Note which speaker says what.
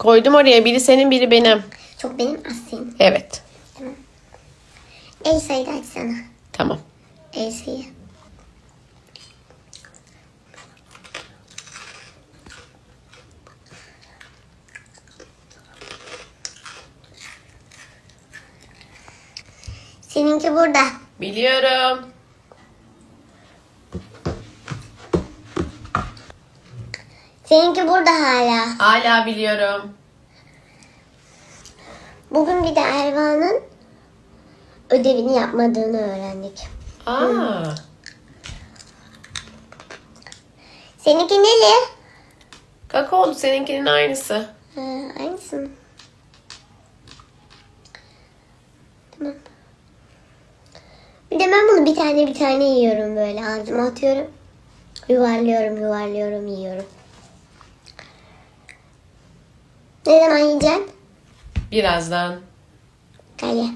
Speaker 1: Koydum oraya. Biri senin biri benim.
Speaker 2: Çok benim az senin.
Speaker 1: Evet.
Speaker 2: Elsa'yı da açsana.
Speaker 1: Tamam.
Speaker 2: Elsa'yı. Seninki burada.
Speaker 1: Biliyorum.
Speaker 2: Seninki burada hala.
Speaker 1: Hala biliyorum.
Speaker 2: Bugün bir de Erva'nın ödevini yapmadığını öğrendik.
Speaker 1: Aa.
Speaker 2: Seninki neli?
Speaker 1: Kakaolu seninkinin aynısı.
Speaker 2: Ha, aynısı mı? Tamam. Bir de ben bunu bir tane bir tane yiyorum böyle ağzıma atıyorum. Yuvarlıyorum yuvarlıyorum yiyorum. Ne zaman yiyeceksin?
Speaker 1: Birazdan.
Speaker 2: Ye.